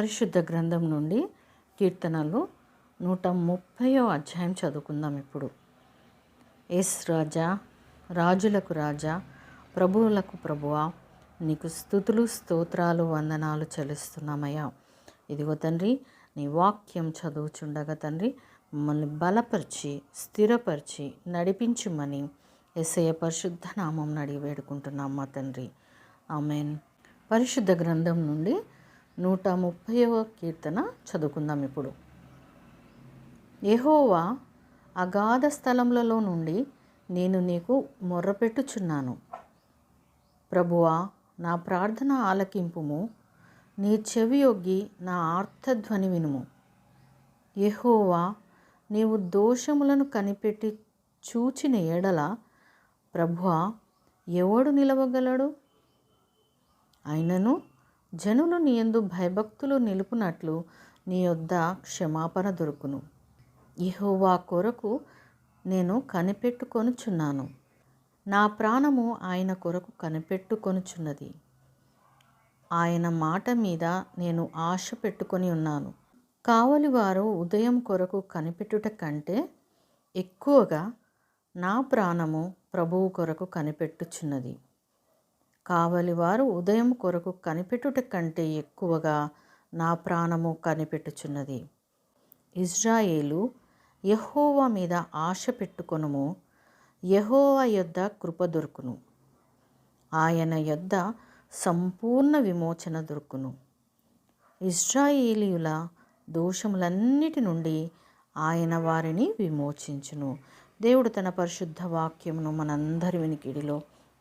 పరిశుద్ధ గ్రంథం నుండి కీర్తనలు నూట ముప్పయో అధ్యాయం చదువుకుందాం ఇప్పుడు. ఎస్ రాజా రాజులకు రాజా ప్రభువులకు ప్రభువా నీకు స్థుతులు స్తోత్రాలు వందనాలు చెల్లిస్తున్నామయ్యా. ఇదిగో తండ్రి నీ వాక్యం చదువుచుండగా తండ్రి మమ్మల్ని బలపరిచి స్థిరపరిచి నడిపించుమని ఎస్ఐ పరిశుద్ధ నామం అడిగి వేడుకుంటున్నాం మా తండ్రి. ఆమెన్. పరిశుద్ధ గ్రంథం నుండి నూట ముప్పైవ కీర్తన చదువుకుందాం ఇప్పుడు. ఎహోవా అగాధ స్థలములలో నుండి నేను నీకు మొర్రపెట్టుచున్నాను. ప్రభువా నా ప్రార్థన ఆలకింపుము. నీ చెవి యొగ్గి నా ఆర్తధ్వని వినుము. ఎహోవా నీవు దోషములను కనిపెట్టి చూచిన ఎడల ప్రభువా ఎవడు నిలవగలడు? అయినను జనులు నీయందు భయభక్తులు నిలుపునట్లు నీ యొద్ద క్షమాపణ దొరుకును. యెహోవా కొరకు నేను కనిపెట్టుకొనుచున్నాను. నా ప్రాణము ఆయన కొరకు కనిపెట్టుకొనుచున్నది. ఆయన మాట మీద నేను ఆశ పెట్టుకొని ఉన్నాను. కావలివారు ఉదయం కొరకు కనిపెట్టుట కంటే ఎక్కువగా నా ప్రాణము ప్రభువు కొరకు కనిపెట్టుచున్నది. కావలివారు ఉదయం కొరకు కనిపెట్టుట కంటే ఎక్కువగా నా ప్రాణము కనిపెట్టుచున్నది. ఇజ్రాయేలు యహోవా మీద ఆశ పెట్టుకొనుము. యహోవా యొద్ద కృప దొరుకును. ఆయన యొద్ద సంపూర్ణ విమోచన దొరుకును. ఇజ్రాయేలీయుల దోషములన్నిటి నుండి ఆయన వారిని విమోచించును. దేవుడు తన పరిశుద్ధ వాక్యమును మనందరి వినికిడిలో